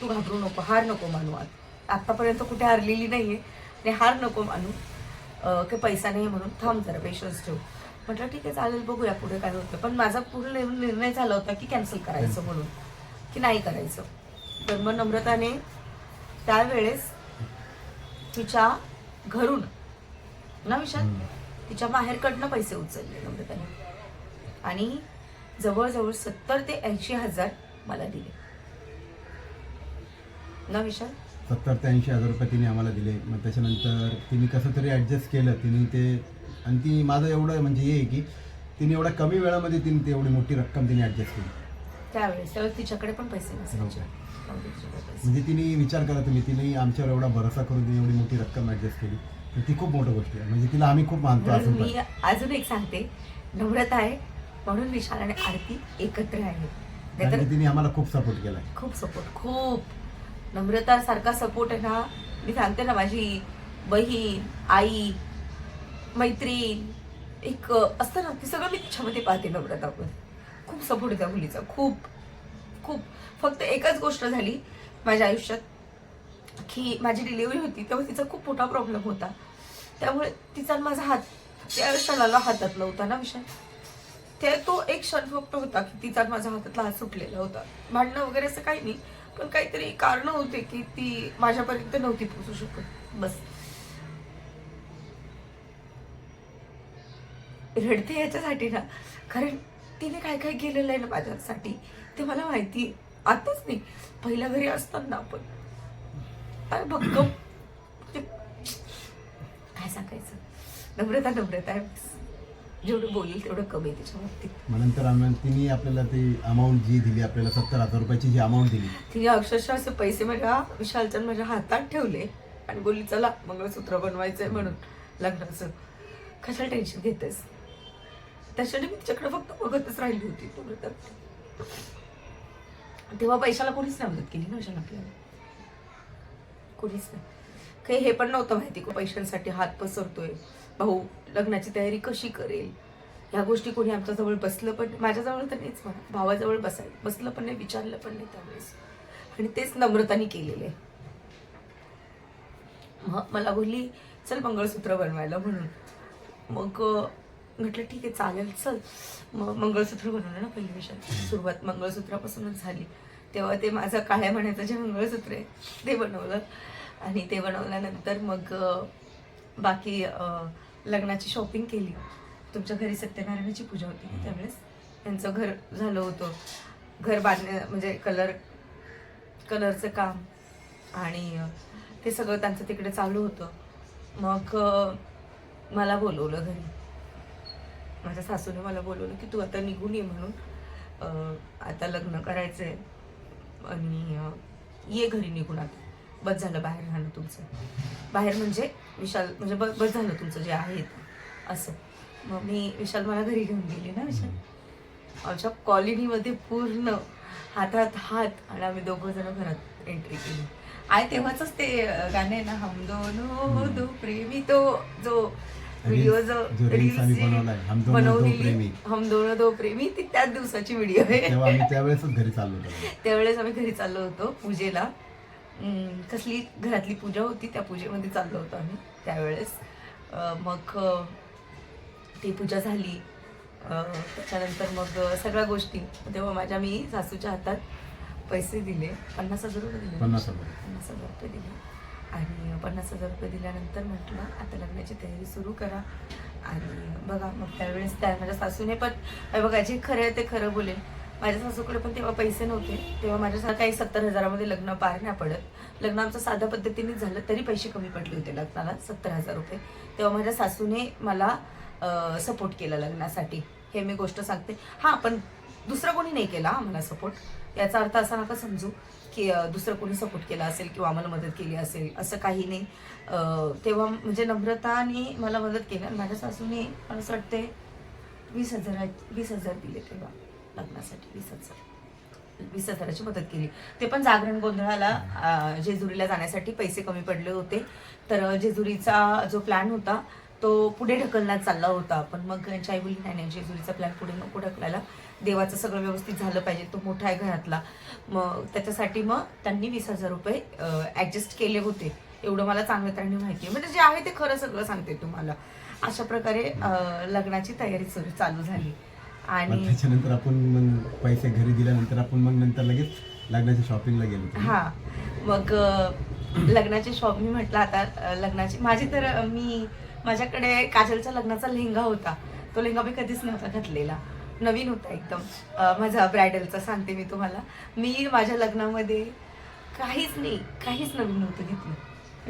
तू घाबरू नको हार नको मानू आत आत्तापर्यंत कुठे हारलेली नाहीये आणि हार नको मानू. की पैसा नाही म्हणून थांब जरा पेशन्स ठेव. म्हटलं ठीक आहे चालेल बघूया पुढे काय होतं. पण माझा पूर्ण निर्- निर्णय झाला होता की कॅन्सल करायचं म्हणून की नाही करायचं. तर मग नम्रताने त्यावेळेस तिच्या घरून ना विशाल? तिच्या माहेरकडनं पैसे उचलले नम्रताने. आणि जवळजवळ सत्तर ते ऐंशी हजार मला दिले. ना विशाल सत्तर ते ऐंशी हजार रुपये तिने आम्हाला दिले. मग त्याच्यानंतर तिने कसं तरी ॲडजस्ट केलं. तिने ते आणि ती माझं एवढं म्हणजे हे आहे की तिने एवढ्या कमी वेळामध्ये तिने ते एवढी मोठी रक्कम तिने ॲडजस्ट केली. त्यावेळेस. त्यावेळेस तिच्याकडे पण पैसे नसायचे. म्हणजे तिने विचार करा तुम्ही तिने आमच्यावर एवढा भरोसा करून तिने एवढी मोठी रक्कम ॲडजस्ट केली. तर ती खूप मोठी गोष्ट आहे. म्हणजे तिला आम्ही खूप मानतो म्हणून अजून मी अजून एक सांगते. नम्रता आहे म्हणून विशाल आणि आरती एकत्र आहे. कारण नाहीतर की तिने आम्हाला खूप सपोर्ट केला खूप सपोर्ट खूप. नम्रता सारखा सपोर्ट आहे ना? मी सांगते ना माझी बहीण आई मैत्रीण एक असतं ना ती सगळं मी तिच्यामध्ये पाहते नम्रता पण. खूप सपोर्ट आहे त्या मुलीचा. खूप खूप. फक्त एकच गोष्ट झाली माझ्या आयुष्यात की माझी डिलिव्हरी होती तेव्हा तिचा खूप मोठा प्रॉब्लेम होता. त्यामुळे तिचा आणि माझा हात त्या क्षणाला हातातला होता ना विषय. ते तो एक क्षण फक्त होता की तिचा माझ्या हातातला हात सुटलेला होता. भांडणं वगैरे असं काही नाही. पण काहीतरी कारण होते की ती माझ्यापर्यंत नव्हती पोचू शकत. बस. रडते याच्यासाठी ना कारण तिने काय काय केलेलं आहे ना माझ्यासाठी ते मला माहिती आताच नाही पहिल्या घरी असताना आपण काय भक्कम. म्हणजे काय सांगायचं? नम्रता नम्रता आहे. जेवढं बोलेल तेवढं कमी आहे त्याच्या बाबतीत. मग नंतर आम्ही तिने आपल्याला ती अमाऊंट जी दिली आपल्याला सत्तर हजार रुपयाची जी अमाऊंट दिली. तिने अक्षरशः असे पैसे माझ्या विशालचंद माझ्या हातात ठेवले आणि बोलली चला मंगळसूत्र बनवायचंय म्हणून लग्नाचं. कशाला टेन्शन घेतेस? त्याच्याने मी तिच्याकडे फक्त बघतच राहिली होती. तो म्हणतात. तेव्हा पैशाला कोणीच नाही मदत केली ना विशाल आपल्याला. कोणीच नाही. काही हे पण नव्हतं माहिती को पैशांसाठी हात पसरतोय. भाऊ लग्नाची तयारी कशी करेल? ह्या गोष्टी कोणी आमच्याजवळ बसलं पण माझ्याजवळ तर नाहीच म्हणा. भावाजवळ बसाय बसलं पण नाही विचारलं पण नाही त्यावेळेस. आणि तेच नम्रताने केलेलं. आहे मग मला बोलली चल मंगळसूत्र बनवायला म्हणून. मग म्हटलं ठीक आहे चालेल चल. मग मंगळसूत्र बनवलं ना पहिली विषय सुरुवात मंगळसूत्रापासूनच झाली. तेव्हा ते माझं काळ्या म्हणायचं जे मंगळसूत्र आहे ते बनवलं. आणि ते बनवल्यानंतर मग बाकी लग्नाची शॉपिंग केली. तुमच्या घरी सत्यनारायणाची पूजा होती. त्यावेळेस त्यांचं घर झालं होतं. घर बांधण्या म्हणजे कलर कलरचं काम आणि ते सगळं त्यांचं तिकडे चालू होतं. मग मला बोलवलं घरी. माझ्या सासूने मला बोलवलं की तू आता निघून ये म्हणून. आता लग्न करायचंय आणि अं, ये घरी निघून आता. बस झालं बाहेर राहणं तुमचं. बाहेर म्हणजे विशाल म्हणजे बस बस झालं तुमचं जे आहे. असं. मग मी विशाल मला घरी घेऊन गेली ना विशाल. आमच्या कॉलनीमध्ये पूर्ण हातात हात आणि आम्ही दोघं जण घरात एंट्री केली. आहे तेव्हाच ते गाणं ना हम दोनो दो प्रेमी तो जो व्हिडिओ जो दो बनवलेली प्रेमी. हम दोनो दो प्रेमी ती त्याच दिवसाची व्हिडिओ आहे. त्यावेळेस आम्ही घरी चाललो होतो पूजेला. कसली घरातली पूजा होती त्या पूजेमध्ये चाललो होतो आम्ही त्यावेळेस. मग ती पूजा झाली. त्याच्यानंतर मग सगळ्या गोष्टी. तेव्हा माझ्या मी सासूच्या हातात पैसे दिले. पन्नास हजार रुपये दिले. पन्नास हजार. रुपये दिले. आणि पन्नास हजार रुपये दिल्यानंतर म्हटलं आता लग्नाची तयारी सुरू करा. आणि बघा मग त्यावेळेस त्या माझ्या सासूने पण बघा जे खरं आहे ते खरं बोलेल. माझ्या सासूकडे पण तेव्हा पैसे नव्हते. तेव्हा माझ्या काही सत्तर हजारामध्ये लग्न पार नाही पडत. लग्न आमचं साध्या पद्धतीने झालं तरी पैसे कमी पडले होते लग्नाला सत्तर हजार रुपये. तेव्हा माझ्या सासूने मला सपोर्ट केला लग्नासाठी. हे मी गोष्ट सांगते. हां पण दुसरं कोणी नाही केला आम्हाला सपोर्ट याचा अर्थ असा नका समजू की दुसरं कोणी सपोर्ट केला असेल किंवा आम्हाला मदत केली असेल असं काही नाही. तेव्हा म्हणजे नम्रताने मला मदत केली आणि माझ्या सासूने मला असं वाटते वीस हजार वीस हजार दिले तेव्हा. लग्नासाठी वीस हजार वीस हजाराची मदत केली. ते पण जागरण गोंधळाला जेजुरीला जाण्यासाठी पैसे कमी पडले होते. तर जेजुरीचा जो प्लॅन होता तो पुढे ढकलण्यात चालला होता. पण मग यांची आई नाही नाही जेजुरीचा प्लॅन पुढे नको ढकलायला. देवाचं सगळं व्यवस्थित झालं पाहिजे. तो मोठा आहे घरातला. मग त्याच्यासाठी मग त्यांनी वीस हजार रुपये ॲडजस्ट केले होते. एवढं मला चांगल्या तऱ्हेने माहिती आहे म्हणजे जे आहे ते खरं सगळं सांगते तुम्हाला. अशा प्रकारे लग्नाची तयारी सुरू चालू झाली. आणि त्याच्यानंतर आपण मग पैसे घरी दिल्यानंतर आपण मग नंतर लगेच लग्नाच्या शॉपिंगला गेलो. हा. मग लग्नाची शॉप मी म्हटलं आता लग्नाची माझी तर मी माझ्याकडे काजलच्या लग्नाचा लेहंगा होता. तो लेहंगा मी कधीच नव्हता घातलेला. नवीन होता एकदम. माझा ब्रायडलचा सांगते मी तुम्हाला. मी माझ्या लग्नामध्ये काहीच नाही काहीच नवीन नव्हतं घेतलं.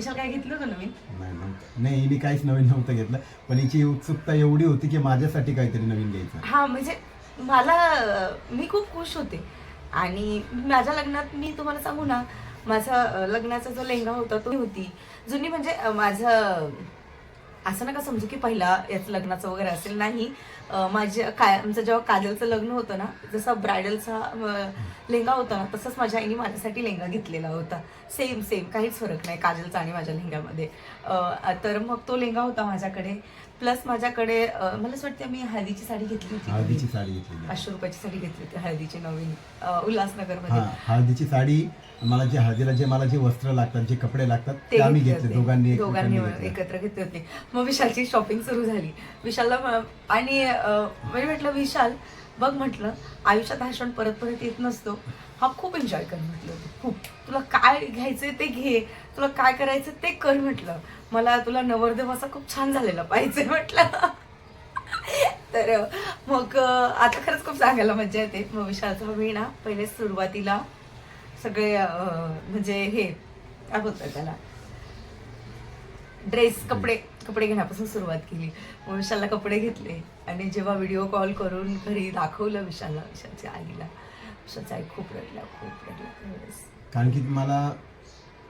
काय घेतलं नवीन? नाही नव्हतं. नाही हिने काहीच नवीन नव्हतं घेतलं. पण हिची उत्सुकता एवढी होती की माझ्यासाठी काहीतरी नवीन घ्यायचं. हा म्हणजे मला अ, मी खूप खुश होते. आणि माझ्या लग्नात मी तुम्हाला सांगू ना माझा अ, लग्नाचा जो लेहंगा होता तो होती. जुनी म्हणजे अ, माझं असं नका समजू की पहिला याच लग्नाचं वगैरे असेल. नाही माझ्या काय आमचं जेव्हा काजलचं लग्न होतं ना जसं ब्रायडलचा लेहंगा होता ना तसंच माझ्या आईने माझ्यासाठी लेंगा घेतलेला होता. सेम सेम काहीच फरक नाही काजलचा आणि माझ्या लेंगामध्ये तर मग तो लेंगा होता माझ्याकडे. प्लस माझ्याकडे अ, मला असं वाटतं मी हळदीची साडी घेतली होती. हळदीची साडी घेतलेली पाचशे रुपयाची साडी घेतली होती हळदीची नवीन अ, उल्हासनगरमध्ये. हा हळदीची साडी मला जे हळदीला जे मला जे वस्त्र लागतात जे कपडे लागतात ते आम्ही घेतले घेतले होते. दोघांनी दोघांनी एकमेकांनी घेतले. एकत्र घेतले होते. मग विशालची शॉपिंग सुरू झाली. विशालला म- आणि अं, मी म्हटलं विशाल बघ म्हटलं आयुष्यात हा क्षण परत परत येत नसतो. हा खूप एन्जॉय कर म्हटलं. खूप. तुला काय घ्यायचंय ते घे. तुला काय करायचं ते कर म्हटलं. मला तुला नवरदेव असा खूप छान झालेला पाहिजे म्हटलं. तर मग आता खरंच खूप सांगायला मजा येते. मग मी ना पहिले सुरुवातीला सगळे म्हणजे हे काय बोलतात त्याला? ड्रेस कपडे कपडे घेण्यापासून सुरुवात केली. मग विशालला कपडे घेतले. आणि जेव्हा व्हिडिओ कॉल करून घरी दाखवलं विशालला विशालच्या आईला. खूप रडल्या खूप त्यावेळेस कारण की मला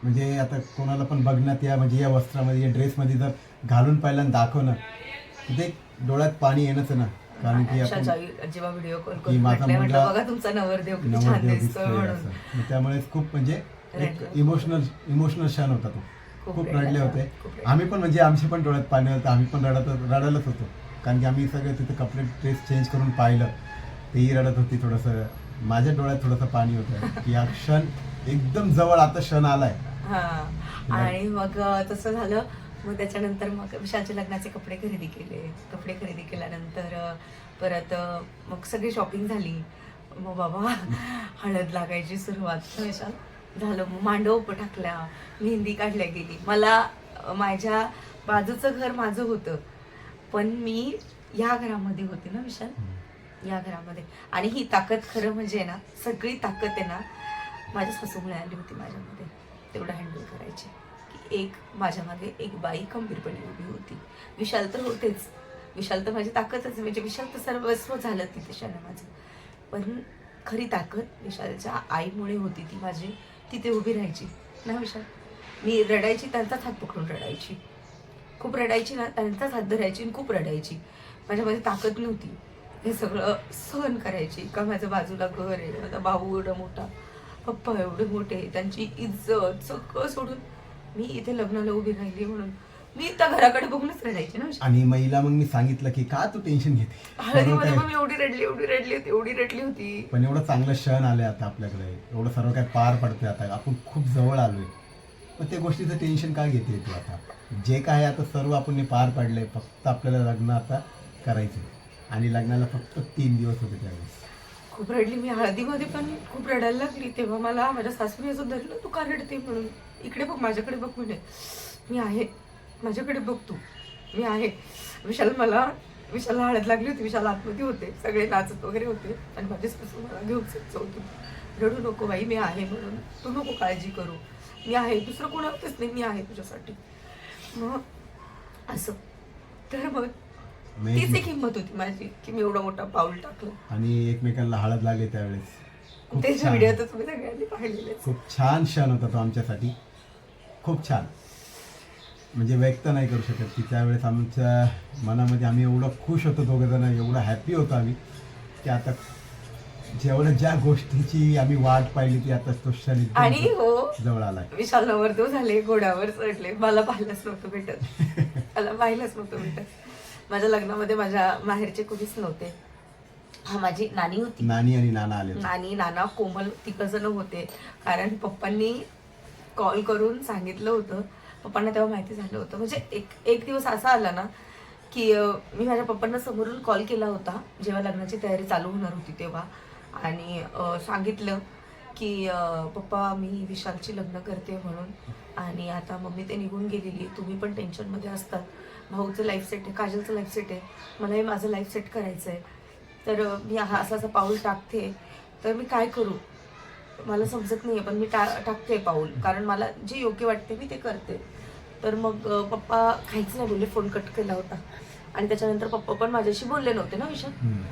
म्हणजे आता कोणाला पण बघण्यात या म्हणजे या वस्त्रामध्ये या ड्रेसमध्ये जर घालून पहिल्यांदा दाखवणं तर ते डोळ्यात पाणी येणंच ना. कारण की आपण जेव्हा व्हिडिओ कॉल की माझा मुलगा- बघा तुमचा नवरदेव किती छान नवरदेव दिसतोय दिसतोय म्हणून. असं मग त्यामुळे खूप म्हणजे एक रडलं. इमोशनल इमोशनल क्षण होता तो. खूप रडले होते. खूप. आम्ही पण म्हणजे आमचे पण डोळ्यात पाणी होतं आम्ही पण रडत रडायलाच होतो. कारण की आम्ही सगळे तिथे कपडे ड्रेस चेंज करून पाहिलं. तेही रडत होती थोडंसं. माझ्या डोळ्यात थोडंसं पाणी होतं की हा क्षण एकदम जवळ आता क्षण आलाय. हा. आणि मग तसं झालं. मग त्याच्यानंतर मग विशालच्या लग्नाचे कपडे खरेदी केले. कपडे खरेदी केल्यानंतर परत मग सगळी शॉपिंग झाली. मग बाबा हळद लागायची सुरुवात. विशाल झालं. मग मांडव टाकल्या. मेहंदी काढल्या गेली. मला माझ्या बाजूचं घर माझं होतं. पण मी या घरामध्ये होते ना विशाल? या घरामध्ये. आणि ही ताकद खरं म्हणजे ना सगळी ताकद आहे ना माझ्या सासूमुळे आली होती माझ्यामध्ये. तेवढं हँडल करायची. की एक माझ्यामागे एक बाई खंबीरपणे उभी होती. विशाल तर होतेच. विशाल तर माझी ताकदच म्हणजे विशाल तर सर्वस्व झालं तिथे क्षण माझं पण खरी ताकद विशालच्या आईमुळे होती ती माझी. तिथे उभी राहायची. ना विशाल? मी रडायची त्यांचाच हात पकडून रडायची. खूप रडायची ना त्यांचाच हात धरायची आणि खूप रडायची. माझ्यामध्ये ताकद नव्हती. हे सगळं सहन करायची. का माझ्या बाजूला घर आहे? माझा भाऊ एवढा मोठा. पप्पा एवढे मोठे त्यांची इज्जत सगळं सोडून मी इथे लग्नाला उभी राहिली म्हणून. मी त्या घराकडे बघूनच रडायची ना. आणि महिला मग मी सांगितलं की का तू टेन्शन घेते? हळदीमध्ये मी एवढी रडली एवढी रडली होती एवढी रडली होती. पण एवढं चांगलं क्षण आले आता आपल्याकडे. एवढं सर्व काय पार पडतंय आता. आपण खूप जवळ आलोय. मग त्या गोष्टीचं टेन्शन काय घेते तू आता? जे काय आता सर्व आपण हे पार पाडलंय. फक्त आपल्याला लग्न आता करायचं आणि लग्नाला फक्त तीन दिवस होते त्यावेळेस. खूप रडली. मी हळदीमध्ये पण खूप रडायला लागली. तेव्हा मला माझ्या सासूने असं धरलं तू का रडते? म्हणून. इकडे बघ माझ्याकडे बघ म्हणे. मी आहे. माझ्याकडे बघ तू. मी आहे. विशाल मला विशालला हळद लागली होती. विशाल आतमध्ये होते. सगळे नाचत वगैरे होते. आणि माझी सासू मला घेऊन होती. रडू नको बाई मी आहे म्हणून. तू नको काळजी करू. मी आहे. दुसरं कोणावरच नाही. मी आहे तुझ्यासाठी. मग असं. तर मग तीच एक- एक हिंमत होती माझी की मी एवढा मोठा पाऊल टाकलं. आणि एकमेकांना हळद लागली त्यावेळेस. खूप त्याचे छान. व्हिडिओ तर तुम्ही सगळ्यांनी पाहिलेले खूप छान क्षण होता तो आमच्यासाठी. खूप छान. म्हणजे व्यक्त नाही करू शकत की त्यावेळेस आमच्या मनामध्ये आम्ही एवढं खुश होतो दोघं जण एवढं हॅपी होतो आम्ही की आता जेवढं ज्या गोष्टीची आम्ही वाट पाहिली ती आता तो क्षण एकदम आणि हो जवळ आलाय विशाल नवरदेव झाले घोड्यावर चढले मला पाहिलंच नव्हतं भेटत. मला पाहिलंच नव्हतं भेटत. माझ्या लग्नामध्ये माझ्या माहेरचे कुणीच नव्हते. हा माझी नानी होती. नानी आणि नाना आले होते. नानी नाना कोमल तिघ जण होते. कारण पप्पांनी कॉल करून सांगितलं होतं. पप्पांना तेव्हा माहिती झालं होतं. म्हणजे एक एक दिवस असा आला ना की अं, मी माझ्या पप्पांना समोरून कॉल केला होता. जेव्हा लग्नाची तयारी चालू होणार होती तेव्हा. आणि अं, सांगितलं की अं, पप्पा मी विशालची लग्न करते म्हणून. आणि आता मम्मी ते निघून गेलेली आहे. तुम्ही पण टेन्शनमध्ये असतात. भाऊचं लाईफ सेट आहे काजलचं लाईफ सेट आहे. मलाही माझं लाईफ सेट करायचं आहे तर मी हा असं असं पाऊल टाकते. तर मी काय करू? मला समजत नाही पण मी टा टाकते पाऊल. कारण मला जे योग्य वाटते मी ते करते. तर मग पप्पा काहीच नाही बोलले फोन कट केला होता. आणि त्याच्यानंतर पप्पा पण माझ्याशी बोलले नव्हते ना हम्म.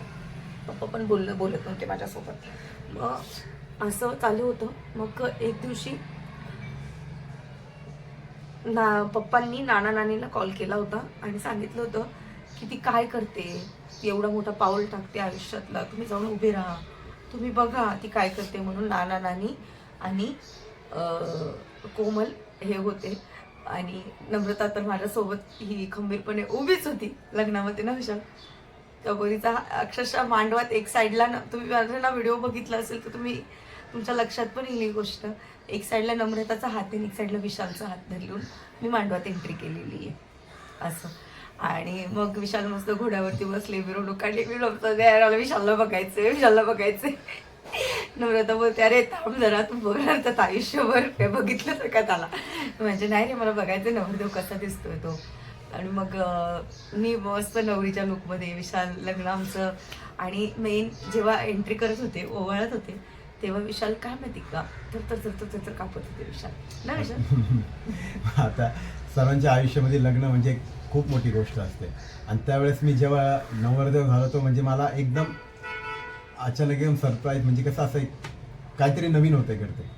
पप्पा पण बोल बोलत नव्हते माझ्यासोबत. मग असं चालू होतं. मग एक दिवशी ना पप्पांनी नाना नानीला कॉल केला होता आणि सांगितलं होतं की ती काय करते? ती एवढा मोठा पाऊल टाकते आयुष्यातला. तुम्ही जाऊन उभे राहा. तुम्ही बघा ती काय करते म्हणून नाना नानी आणि कोमल हे होते. आणि नम्रता तर माझ्यासोबत ही खंबीरपणे उभीच होती लग्नामध्ये ना विशाल त्या बोरीचा अक्षरशः मांडवात एक साईडला ना तुम्ही माझा ना व्हिडिओ बघितला असेल तर तुम्ही तुमच्या लक्षात पण येईल ही गोष्ट. एक साईडला नम्रताचा हात आहे आणि एक साईडला विशालचा हात धरून मी मांडवात एंट्री केलेली आहे. असं. आणि मग विशाल मस्त घोड्यावरती बसले मिरवणूक काढली मी बघतो विशालला बघायचंय विशालला बघायचंय. नम्रता बोलते अरे थांब जरा तू बघणार तर आयुष्यभर. काय बघितलं तर का त्याला म्हणजे नाही रे मला बघायचं नवरदेव कसा दिसतोय तो. आणि मग मी मस्त नवरीच्या लुकमध्ये विशाल लग्न आमचं. आणि मेन जेव्हा एंट्री करत होते ओवाळत होते तेव्हा विशाल काय माहिती का? तर तर तर तर तर कापत होते विशाल. ना विशाल? आता सर्वांच्या आयुष्यामध्ये लग्न म्हणजे खूप मोठी गोष्ट असते. आणि त्यावेळेस मी जेव्हा नवरदेव झालो तो म्हणजे मला एकदम अचानक एकदम सरप्राईज म्हणजे कसं असं एक काहीतरी नवीन होतं इकडे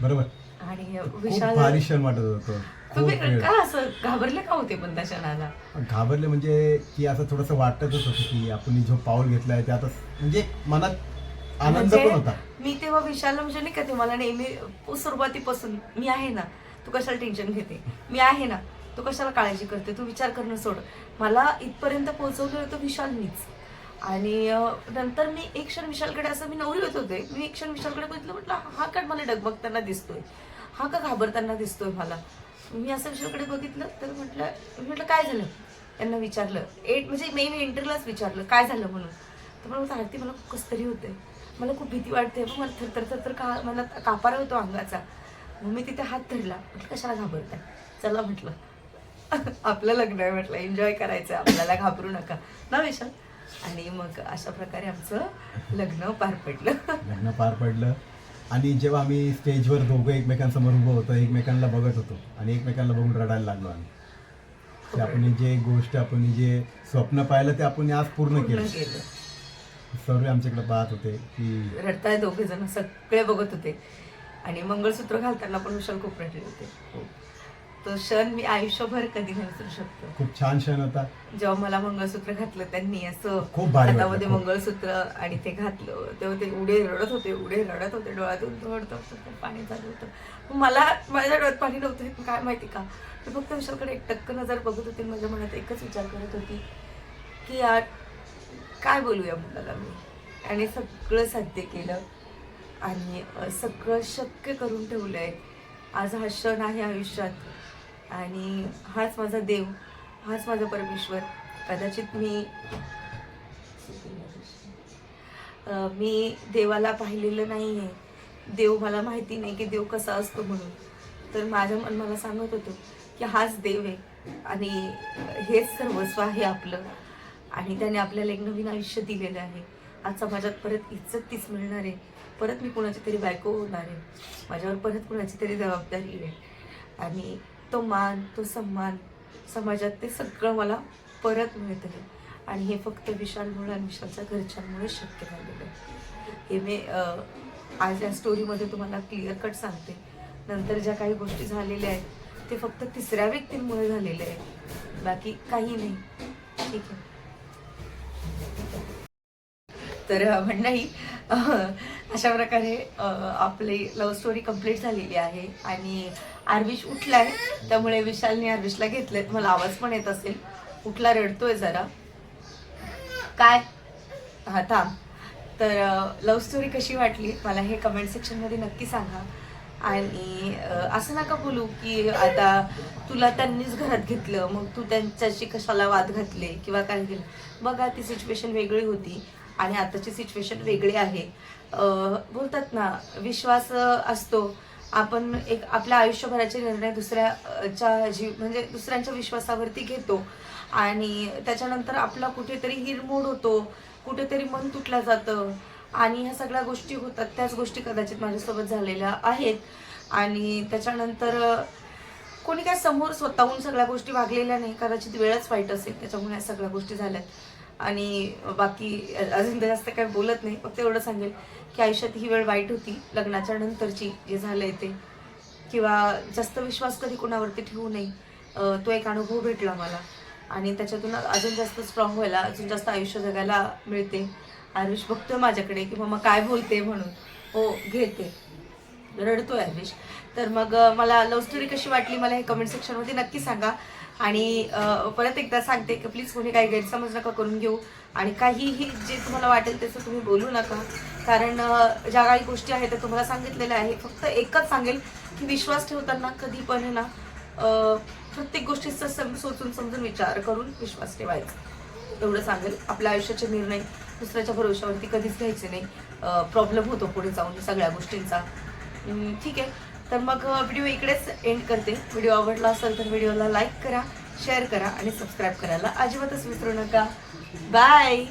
बरोबर? आणि विशाल भारी क्षण वाटत होतो तुम्ही का असं घाबरले का होते पण त्या क्षणाला? घाबरले म्हणजे की असं थोडंसं वाटतच होतं की आपण जो पाऊल घेतलाय ते आता म्हणजे मनात आनंद म्हणजे पण होता. मी तेव्हा विशालला म्हणजे नाही का ते मला नेहमी सुरुवातीपासून मी आहे ना तू कशाला टेन्शन घेते? मी आहे ना तू कशाला काळजी करते? तू विचार करणं सोड. मला इथपर्यंत पोहोचवलं होतं विशालनीच. आणि नंतर मी एक क्षण विशालकडे असं मी नवरी होत होते. मी एक क्षण विशालकडे बघितलं म्हटलं हा का मला डगमगताना दिसतोय. हा का घाबरताना दिसतोय मला? मी असं विशालकडे बघितलं तर म्हटलं म्हटलं काय झालं? त्यांना विचारलं. एट म्हणजे मेन एंट्रीलाच विचारलं. काय झालं म्हणून? तर मला आरती मला कसं तरी होतंय. मला खूप भीती वाटते. मग मला थर थर थर का मला कापारा होतो अंगाचा. मग मी तिथे हात धरला. म्हटलं कशाला घाबरताय? चला म्हटलं. आपलं लग्न आहे म्हटलं. एन्जॉय करायचं. आपल्याला घाबरू नका. ना विशाल? आणि मग अशा प्रकारे आमचं लग्न पार पडलं. लग्न पार पडलं. आणि जेव्हा आम्ही स्टेजवर दोघं एकमेकांसमोर उभं होतो एकमेकांना बघत होतो आणि एकमेकांना बघून रडायला लागलो आम्ही. आपण जे गोष्ट आपण जे स्वप्न पाहिलं ते आपण आज पूर्ण केलं. सर्व आमच्याकडे पाहत होते की रडताय दोघे जण सगळे बघत होते. आणि मंगळसूत्र घालताना पण विशाल खूप रडले होते. तो क्षण मी आयुष्यभर कधी नाही विसरू शकतो. खूप छान क्षण होता. जेव्हा मला मंगळसूत्र घातलं त्यांनी असं खूप भारी वाटलं, हातामध्ये खूप. मंगळसूत्र आणि ते घातलं. तेव्हा ते उडे रडत होते उडे रडत होते डोळ्यातून थोडं थोडं पाणी चालू होतं. मग मला माझ्या डोळ्यात पाणी नव्हतं हे काय माहिती का? मी फक्त विशालकडे एक टक्क नजर बघत होती माझ्या मनात एकच विचार करत होती की यार काय बोलूया मुलाला मी? आणि सगळं साध्य केलं. आणि सगळं शक्य करून ठेवलं आहे आज हा क्षण आहे आयुष्यात. आणि हाच माझा देव. हाच माझा परमेश्वर. कदाचित मी मी देवाला पाहिलेलं नाही आहे देव मला माहिती नाही की देव कसा असतो म्हणून. तर माझ्या मन मला सांगत होतं की हाच देव आहे. आणि हेच सर्वस्व आहे आपलं. आणि त्याने आपल्याला एक नवीन आयुष्य दिलेलं आहे. आज समाजात परत इज्जत तीच मिळणार आहे. परत मी कुणाची तरी बायको होणार आहे. माझ्यावर परत कुणाची तरी जबाबदारी आहे. आणि तो मान तो सन्मान समाजात ते सगळं मला परत मिळत आहे. आणि हे फक्त विशालमुळे आणि विशालच्या घरच्यांमुळे शक्य झालेलं आहे. हे मी आज या स्टोरीमध्ये तुम्हाला क्लिअर कट सांगते. नंतर ज्या काही गोष्टी झालेल्या आहेत ते फक्त तिसऱ्या व्यक्तींमुळे झालेले आहे बाकी काही नाही. ठीक आहे. तर अ, नाही. अशा प्रकारे आपली लव्ह स्टोरी कंप्लीट झालेली आहे आणि आर्विश उठलाय. त्यामुळे विशालने आर्विशला घेतलेत. मला आवाज पण येत असेल. उठला रडतोय जरा. काय? हा थांब. तर लव्ह स्टोरी कशी वाटली? मला हे कमेंट सेक्शनमध्ये नक्की सांगा. आणि असं नका बोलू की आता तुला त्यांनीच घरात घेतलं. मग तू त्यांच्याशी कशाला वाद घातले? किंवा काय केलं? बघा ती सिच्युएशन वेगळी होती. आणि आताची सिच्युएशन वेगळी आहे. बोलतात ना विश्वास असतो. आपण एक आपल्या आयुष्यभराचे निर्णय दुसऱ्याच्या जीव म्हणजे दुसऱ्यांच्या विश्वासावरती घेतो. आणि त्याच्यानंतर आपला कुठेतरी हिरमोड होतो. कुठेतरी मन तुटलं जातं. आणि ह्या सगळ्या गोष्टी होतात. त्याच गोष्टी कदाचित माझ्यासोबत झालेल्या आहेत. आणि त्याच्यानंतर कोणी काय समोर स्वतःहून सगळ्या गोष्टी वागलेल्या नाही. कदाचित वेळच वाईट असेल. त्याच्यामुळे ह्या सगळ्या गोष्टी झाल्यात. आणि बाकी अजून जास्त काही बोलत नाही फक्त एवढं सांगेल की आयुष्यात ही वेळ वाईट होती लग्नाच्या नंतरची जे झालंय ते. किंवा जास्त विश्वास कधी कोणावरती ठेवू नये तो एक अनुभव भेटला मला. आणि त्याच्यातून अजून जास्त स्ट्रॉंग व्हायला अजून जास्त आयुष्य जगायला मिळते. आयुष बघतोय माझ्याकडे की मग काय बोलते म्हणून. हो घेते. रडतोय आयुष. तर मग मला लव्ह स्टोरी कशी वाटली मला हे कमेंट सेक्शनमध्ये नक्की सांगा. आणि परत एकदा सांगते की प्लीज कोणी काही गैरसमज नका करून घेऊ. आणि काहीही जे तुम्हाला वाटेल त्याचं तुम्ही बोलू नका. कारण ज्या काही गोष्टी आहेत त्या तुम्हाला सांगितलेल्या आहे फक्त एकच सांगेल की विश्वास ठेवताना कधी पण ना प्रत्येक गोष्टीचा सम सोचून समजून विचार करून विश्वास ठेवायचा. एवढं सांगेल. आपल्या आयुष्याचे निर्णय दुसऱ्याच्या भरोशावरती कधीच घ्यायचे नाही. प्रॉब्लेम होतो पुढे जाऊन सगळ्या गोष्टींचा. ठीक आहे. तर मग व्हिडिओ इकडेच एंड करते. व्हिडिओ आवडला असेल तर व्हिडिओला लाईक करा शेअर करा आणि सबस्क्राईब करायला अजिबातच विसरू नका. बाय